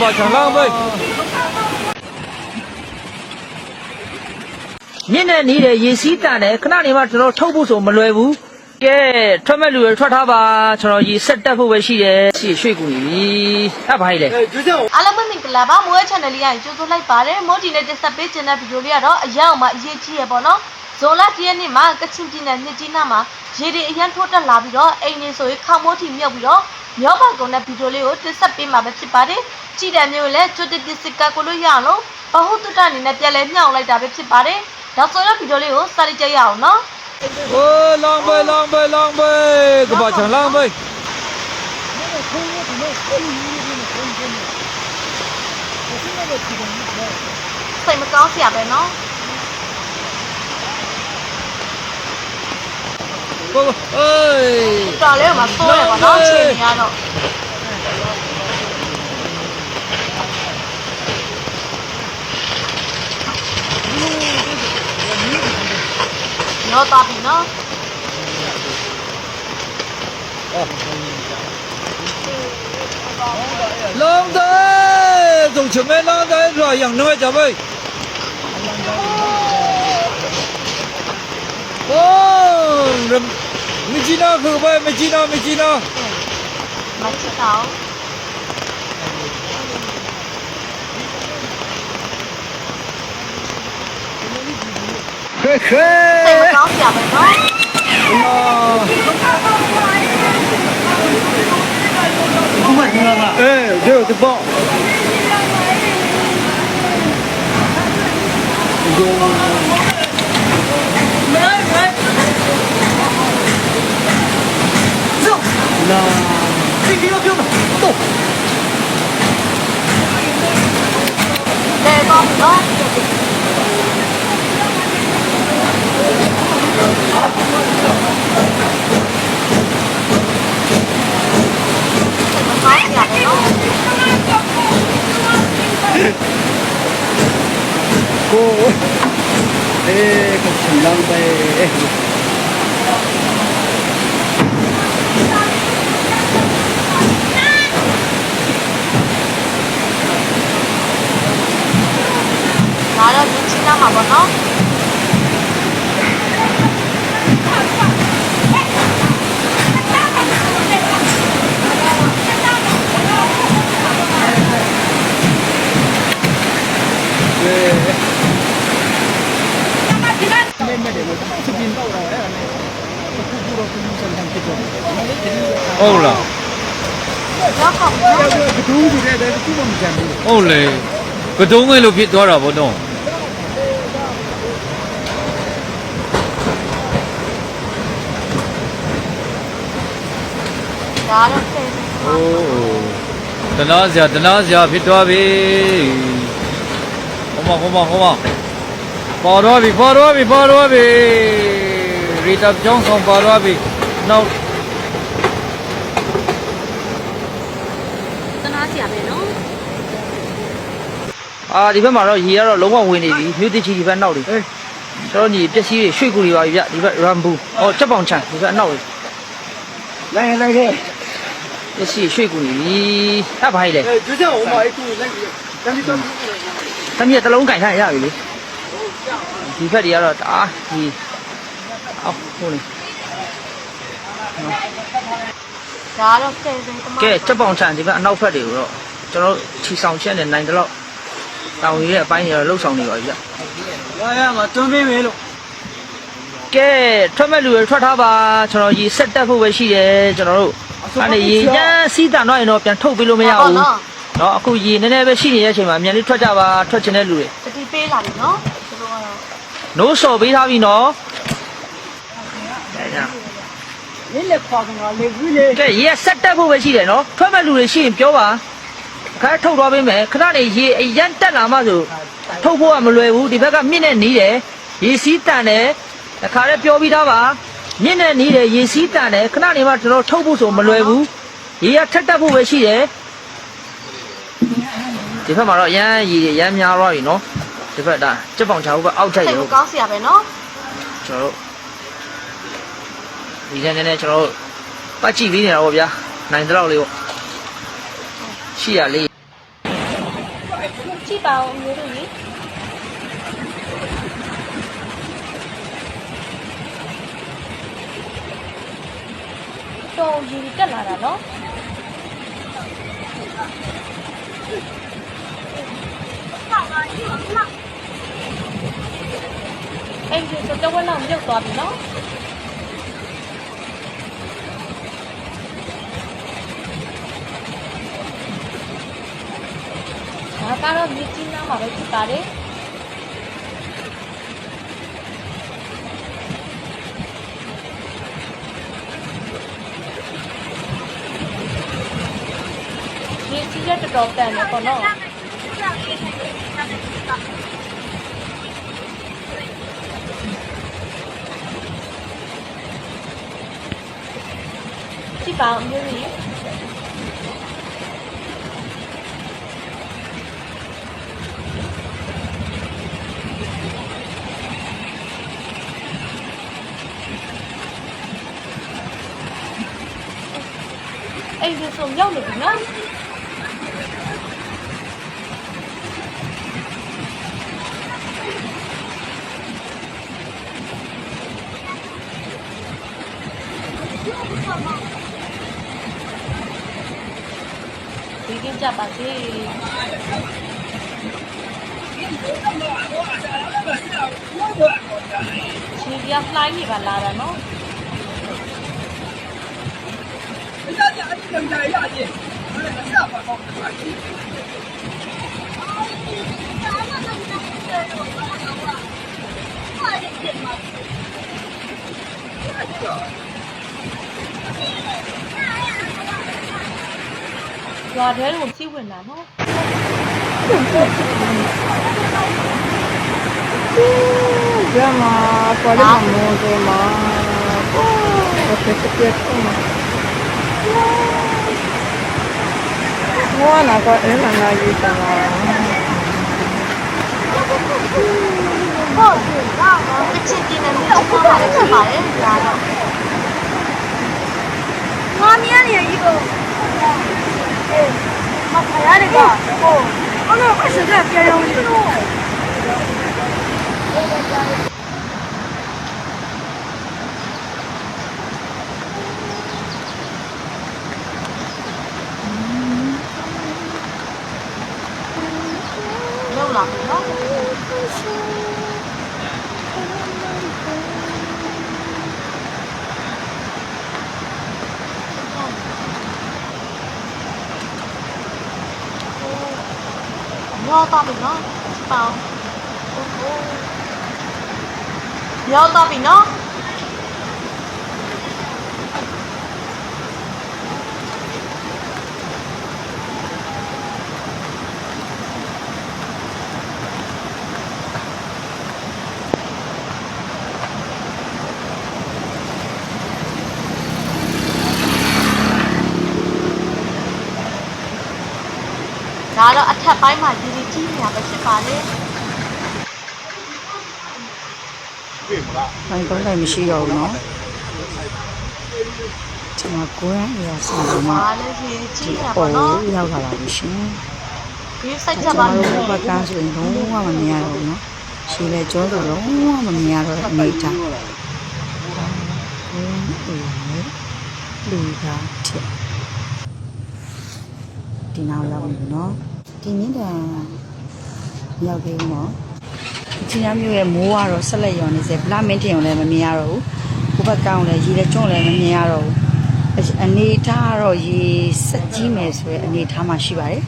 ပါခြံလောင်းပဲမြင့်နဲ့နေတဲ့ရေစီးတန်တယ်ခဏနေမှကျွန်တော်ထုတ်ဖို့ဆိုမလွယ်ဘူးကဲထွက်မဲ့လူတွေထွက်ထားပါကျွန်တော်ရေဆက်တက်ဖို့ပဲရှိတယ်ရှေ့ရွှေ့ကူနေပြီအဲ့ဘာကြီးလဲအားလုံးပဲမင်္ဂလာပါမွေး channel လေးရရင်ကြိုးစိုးလိုက်ပါတယ်မိုးတီနဲ့တက်ဆက်ပေးခြင်းတဲ့ဗီဒီယိုလေးကတော့အရောက်မှအရေးကြီးရပေါ့နော်ဇော်လာတရက်နေ့မှာကချင်ပြည်နယ်မြစ်ကြီးနားမှာရေတွေအရန်ထိုးတက်လာပြီးတော့အိမ်နေဆိုရင်ခေါမိုးထီမြုပ်ပြီးတော့မျောပါကုန်တဲ့ဗီဒီယိုလေးကိုတက်ဆက်ပေးမှာပဲဖြစ်ပါတယ် ကြည်တံမျိုးလည်းချွတ်တက်စစ်ကကိုလို့ရအောင်ဘဟုတုတအနေနဲ့ပြန်လဲမြှောက်လိုက်တာပဲဖြစ်ပါတယ်။နောက်ဆိုတော့ဗီဒီယိုလေးကိုစလိုက်ကြရအောင်နော်။ဟိုးလောင်ပဲလောင်ပဲလောင်ပဲကဘာချန်လောင်ပဲစိတ်မကောင်းစရာပဲနော်ကိုကိုအေးတော်လဲမှာစိုးရပါတော့ချိန်နေရတော့ nhớ to thì nó. Lông thế dùng chữ mấy lông thế rồi chẳng nuôi cháu ơi ô mình chỉ nó khử bay mình chỉ nó mình chỉ nó. Mấy chữ tao Hey, hey! 哎，对对棒。那，这个要不要动？来，帮我。 အေးကချင်လမ်းပဲဒါတော့မြင် ချင်းလာမှာပေါ့နော်ဟုတ်လားရောက်ကောင်းနော်ဟုတ်လေကတုံးငယ်လို့ဖြစ်သွားတာဗောတော့ဒါတော့စိတ်အိုးတနာစရာတနာစရာဖြစ်သွားပြီဟောမဟောမဟောမပေါ်တော့ပြီပေါ်တော့ပြီပေါ်တော့ပြီရီတာကျောင်းဆောင်ပေါ်တော့ပြီ နောက်သနာစရာပဲနော်အာဒီဘက်မှာတော့ရေကတော့လုံးဝဝင်နေပြီမြို့တိချီဒီဘက်နောက်တွေကျွန်တော်ညီပစ္စည်းတွေရွှေ့ကူတွေပါပြီဗျဒီဘက်ရမ်ဘူးအော်ချက်ပေါင်ချန်ဒီဘက်အနောက်တွေလိုက်လိုက်ခဲ့ပစ္စည်းရွှေ့ကူနေပြီဟာဘာကြီးလဲကျကျအောင်မအဲ့သူလိုက်ပြီတမ်းပြီးတော့တမ်းပြီးတလုံးကင်ထားရပြီလေဒီဘက်တွေကတော့တအားဒီအောက်ဟိုလေ ဒါကတော့ကဲစင်ကမကဲချက်ပေါင်ထန်ဒီကအနောက်ဖက်တွေကိုတော့ကျွန်တော်ခြီဆောင်ချက်နဲ့နိုင်တယ်လို့တောင်ကြီးရဲ့အပိုင်းတွေတော့လှုပ်ဆောင်နေပါပြီဗျရရမတွန်းပေးမယ်လို့ကဲထွက်မဲ့လူတွေထွက်ထားပါကျွန်တော်ရေဆက်တက်ဖို့ပဲရှိတယ်ကျွန်တော်တို့အဲ့ဒီရေချမ်းစီးတန်တော့ရင်တော့ပြန်ထုတ်ပေးလို့မရဘူးနော်အခုရေနည်းနည်းပဲရှိနေတဲ့အချိန်မှာအမြန်လေးထွက်ကြပါထွက်ချင်တဲ့လူတွေတတိပေးလာပြီနော်နိုးစော်ပေးထားပြီနော်ဒါကြောင့် မင်းလည်းခွာကငါလေဘူးလေကဲရေဆက်တက်ဖို့ပဲရှိတယ်နော်ထွက်မဲ့လူတွေရှိရင်ပြောပါခါထုတ်သွားပေးမယ်ခဏနေရေအရန်တက်လာမှဆိုထုတ်ဖို့ကမလွယ်ဘူးဒီဘက်ကမြင့်နဲ့နီးတယ်ရေစီးတန်တယ်တခါလည်းပြောပြီးသားပါမြင့်နဲ့နီးတယ်ရေစီးတန်တယ်ခဏနေမှကျွန်တော်ထုတ်ဖို့ဆိုမလွယ်ဘူးရေကထက်တက်ဖို့ပဲရှိတယ်ဒီဘက်မှာတော့အရန်ရေရမ်းများတော့ပြီနော်ဒီဘက်ဒါကြက်ပေါင်ချာဘုတ်ကအောက်ထက်ရေဟုတ်ကောင်းစရာပဲနော်ကျွန်တော်တို့ ဒီနေ့နဲ့ကျွန်တော်တို့ပတ်ကြည့်ပြီးနေတာပေါ့ဗျာနိုင်တဲ့လောက်လေးပေါ့ရှိရလေးကြည့်ပါဦးအမျိုးတို့ကြီးတော့ရည်တက်လာတာနော်အဲ့ဒီဆိုတော့ဝက်လောက်မြုပ်သွားပြီနော် ဒါကတော့မြစ်ကြီးနားမှာပဲဖြစ်ပါ တယ်မြစ်ကြီးရတော်တော်တန်တယ် ပေါ့နော်ကြည့်ပါဦးမျိုးကြီးအဲ့ဒီဆိုရောက်နေပြီနော်ဒီကကြပါစေခြေပြလှိုင်းနေပါလာတာနော်ရွာထဲကိုစီးဝင်တာနော် Llama, ¿cuál es el modo más? Oh, que se pierde más. Bueno, pues es la nayita más. ကချင်ပြည်နယ်မြို့ချမ်းသာလည်းဖြစ်ပါတယ်ဒါတော့ငါမြင်နေရကိုမဖရရကဟိုအဲ့တော့အစကပြန်ရောင်းနေတော့လောက်လာပြီ နော်ရောက်တော့ပြီနော်ပေါင်းရောက်တော့ က်ပိုင်းမှာယူရီကြီးနေတာပဲဖြစ်ပါလေ။ဘယ်တော့လည်းမရှိတော့ဘူးနော်။ကျွန်တော်ကိုယ်ရရဆောင်မှာဒီပေါ်ရောက်လာပါပြီရှင်။ဒီစိုက်ကြပါလို့ကျွန်တော်ဘက်ကဆိုရင်လုံးဝမမြင်ရတော့ဘူးနော်။ရှိလေကြောဆိုလုံးဝမမြင်ရတော့တဲ့အနေထား။ကိုယ်အေးလေလူသားချက်ဒီနောက်လောက်ပြီနော်။ ဒီမြင့်တာရောက်ပြီမော်ချင်ရမျိုးရဲ့မိုးကတော့ဆက်လက်ရောင်နေစေဗလာမင်းတင်အောင်လည်းမမြင်ရတော့ဘူးကိုဘက်ကောင်းလည်းရေလက်ကျွန်းလည်းမမြင်ရတော့ဘူးအနေထားကတော့ရေဆက်ကြီးမယ်ဆိုရင်အနေထားမှရှိပါတယ်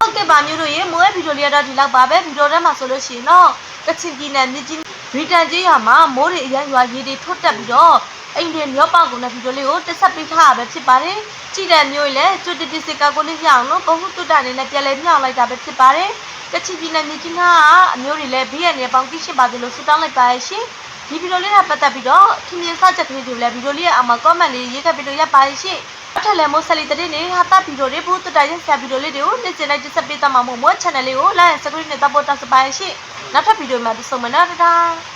ဟုတ်ကဲ့ပါမျိုးတို့ရေမိုးရဲ့ဗီဒီယိုလေးတော့ဒီလောက်ပါပဲဗီဒီယိုထဲမှာဆိုလို့ရှိရင်တော့ကချင်ပြည်နယ်မြစ်ကြီးရီတန်ကျေးရွာမှာမိုးတွေအရန်ရွာရေတွေထွတ်တက်ပြီးတော့ အိမ်တွေမျောပေါက်ကုန်တဲ့ဗီဒီယိုလေးကိုတက်ဆက်ပေးထားရပဲဖြစ်ပါတယ်။ကြည့်တဲ့မျိုးလည်းကျွတ်တတိစကာကိုလေးရအောင်လို့ဘဟုတုတ္တအနေနဲ့ပြန်လဲမြောက်လိုက်တာပဲဖြစ်ပါတယ်။ကချင်ပြည်နယ်မြစ်ကြီးနားကအမျိုးတွေလည်းဘေးရန်တွေပေါင်းကြည့်ရှိပါသေးလို့ဆုတောင်းလိုက်ပါရရှင်။ဒီဗီဒီယိုလေးနဲ့ပတ်သက်ပြီးတော့ထင်မြင်စချက်ကလေးတွေလည်းဗီဒီယိုလေးရဲ့အောက်မှာ comment လေးရေးခဲ့ပြီးတော့ရပါရရှင်။အထက်လည်းမိုးဆက်လီတဲ့နေဟာတာဗီဒီယိုလေးဘူးတူတိုင်းဆရာဗီဒီယိုလေးတွေကိုနေ့စဉ်လိုက်တက်ဆက်ပေးသွားမှာမို့မို့ channel လေးကို like and subscribe နဲ့တပ်ဖို့တောင်းစပါရရှင်။နောက်ထပ်ဗီဒီယိုမှာပြန်ဆုံမယ်နော်တဒါ။